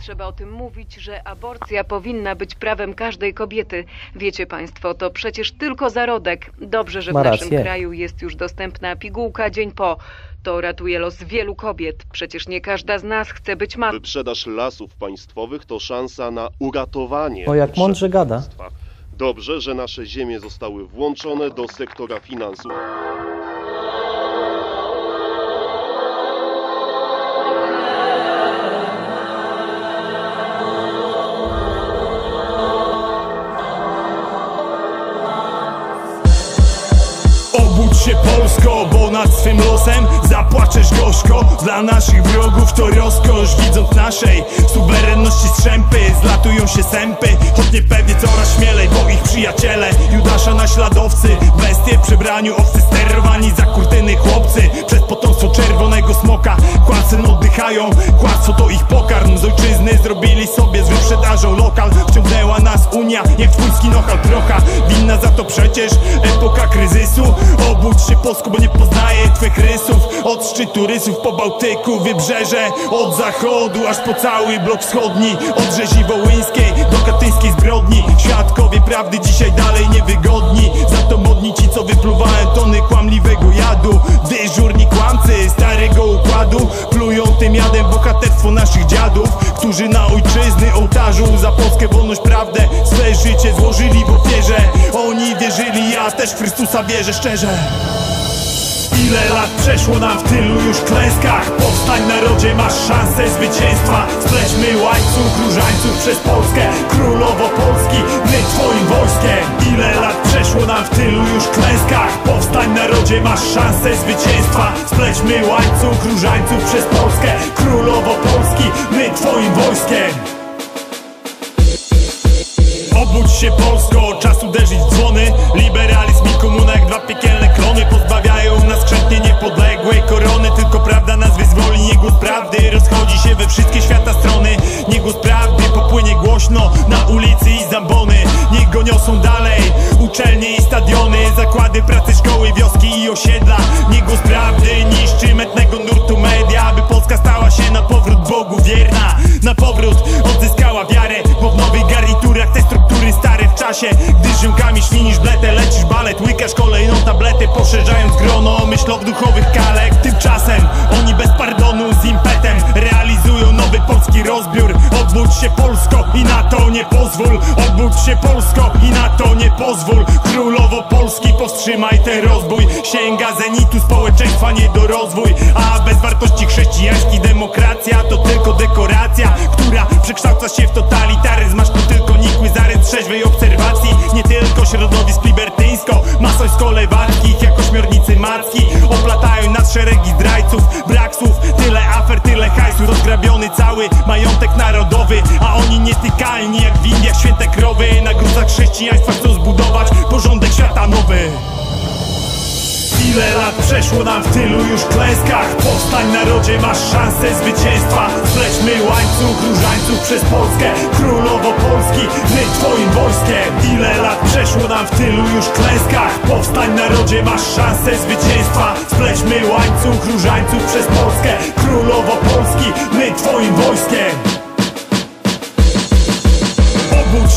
trzeba o tym mówić, że aborcja powinna być prawem każdej kobiety. Wiecie Państwo, to przecież tylko zarodek. Dobrze, że w Ma naszym rację. kraju jest już dostępna pigułka dzień po. To ratuje los wielu kobiet. Przecież nie każda z nas chce być matką. Wyprzedaż lasów państwowych to szansa na uratowanie. O, jak mądrze gada. Dobrze, że nasze ziemie zostały włączone do sektora finansów. Się Polsko, bo nad swym losem zapłaczesz gorzko. Dla naszych wrogów to rozkosz, widząc naszej suwerenności strzępy Zlatują się sępy, choć niepewnie coraz śmielej Bo ich przyjaciele, Judasza naśladowcy Bestie w przebraniu, owcy sterowani za kurtyny nas Unia, jak twójski nochal trocha Winna za to przecież epoka kryzysu. Obudź się Polsko, bo nie poznaję twych rysów. Od szczytu rysów po Bałtyku, wybrzeże. Od zachodu aż po cały blok wschodni. Od rzezi wołyńskiej do katyńskiej zbrodni. Świadkowie prawdy dzisiaj dalej niewygodni. Za to modni ci, co wypluwałem tony kłamliwego jadu. Dyżurni kłamcy starego układu Plują tym jadem bohaterstwo naszych dziadów Którzy na ojczyzny ołtarzu Za Polskę wolność, ja też w Chrystusa wierzę szczerze. Ile lat przeszło nam w tylu już klęskach? Powstań narodzie, masz szansę zwycięstwa. Splećmy łańcuch różańców przez Polskę. Królowo Polski, my twoim wojskiem. Ile lat przeszło nam w tylu już klęskach? Powstań narodzie, masz szansę zwycięstwa. Splećmy łańcuch różańców przez Polskę. Królowo Polski, my twoim wojskiem. Obudź się Polsko, czas uderzyć w dzwony. Liberalizm głośno Na ulicy i zambony. Niech go niosą dalej Uczelnie i stadiony. Zakłady pracy, szkoły, wioski i osiedla. Nie głos prawdy niszczy metnego nurtu media Aby Polska stała się na powrót Bogu wierna. Na powrót odzyskała wiarę Bo w nowych garniturach te struktury stare w czasie. Gdy ziomkami ślinisz bletę, lecisz balet Łykasz kolejną tabletę, poszerzając grono myślowo-duchowych kalek. Tymczasem oni bez pardonu z impetem Realizują nowy polski rozbiór. Obudź się Polsko i na to nie pozwól. Obudź się Polsko i na to nie pozwól. Królowo Polski powstrzymaj ten rozbój Sięga zenitu społeczeństwa nie do rozwój. A bez wartości chrześcijańskich demokracja To tylko dekoracja, która przekształca się w totalitaryzm. Masz tu tylko nikły zarys trzeźwej obserwacji. Nie tylko środowisk libertyńsko Masońsko-lewackich jak ośmiornicy macki. Oplatają nas szeregi zdrajców Brak słów, hajsu Rozgrabiony cały majątek narodowy A oni nietykalni jak w Indiach święte krowy Na gruzach chrześcijaństwa chcą Ile lat przeszło nam w tylu już klęskach? Powstań narodzie, masz szansę zwycięstwa. Splećmy łańcuch różańców przez Polskę Królowo Polski, my twoim wojskiem. Ile lat przeszło nam w tylu już klęskach? Powstań narodzie, masz szansę zwycięstwa. Splećmy łańcuch różańców przez Polskę Królowo Polski, my twoim wojskiem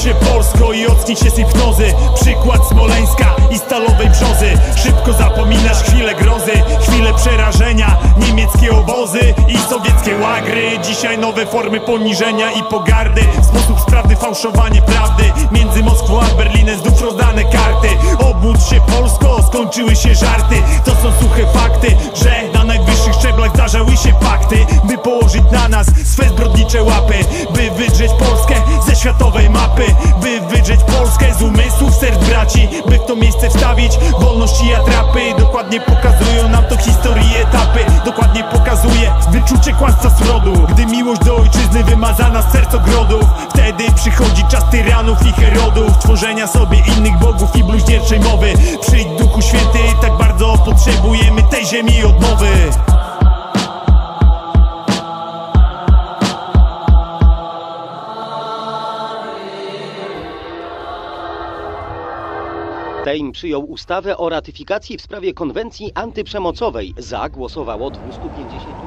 się Polsko i ocknij się z hipnozy. Przykład Smoleńska i Stalowej Brzozy. Szybko zapominasz chwilę grozy Chwilę przerażenia. Niemieckie obozy i sowieckie łagry. Dzisiaj nowe formy poniżenia i pogardy. Sposób sprawny fałszowanie prawdy. Między Moskwą a Berlinem znów rozdane karty. Obudź się Polsko, skończyły się żarty. To są suche fakty, że na najwyższych szczeblach zdarzały się pakty By położyć na nas swe zbrodnicze łapy By wydrzeć Polskę ze światowej mapy By wydrzeć Polskę z umysłów serc braci By w to miejsce wstawić wolność i atrapy. Dokładnie pokazują nam to historii etapy. Dokładnie pokazuje wyczucie kłamstwa zrodu Gdy miłość do ojczyzny wymazana z serc ogrodów. Wtedy przychodzi czas tyranów i herodów Tworzenia sobie innych bogów i bluźnierczej mowy. Przyjdź Duchu Święty, tak bardzo potrzebujemy tej ziemi odnowy Sejm przyjął ustawę o ratyfikacji w sprawie konwencji antyprzemocowej. Za głosowało 250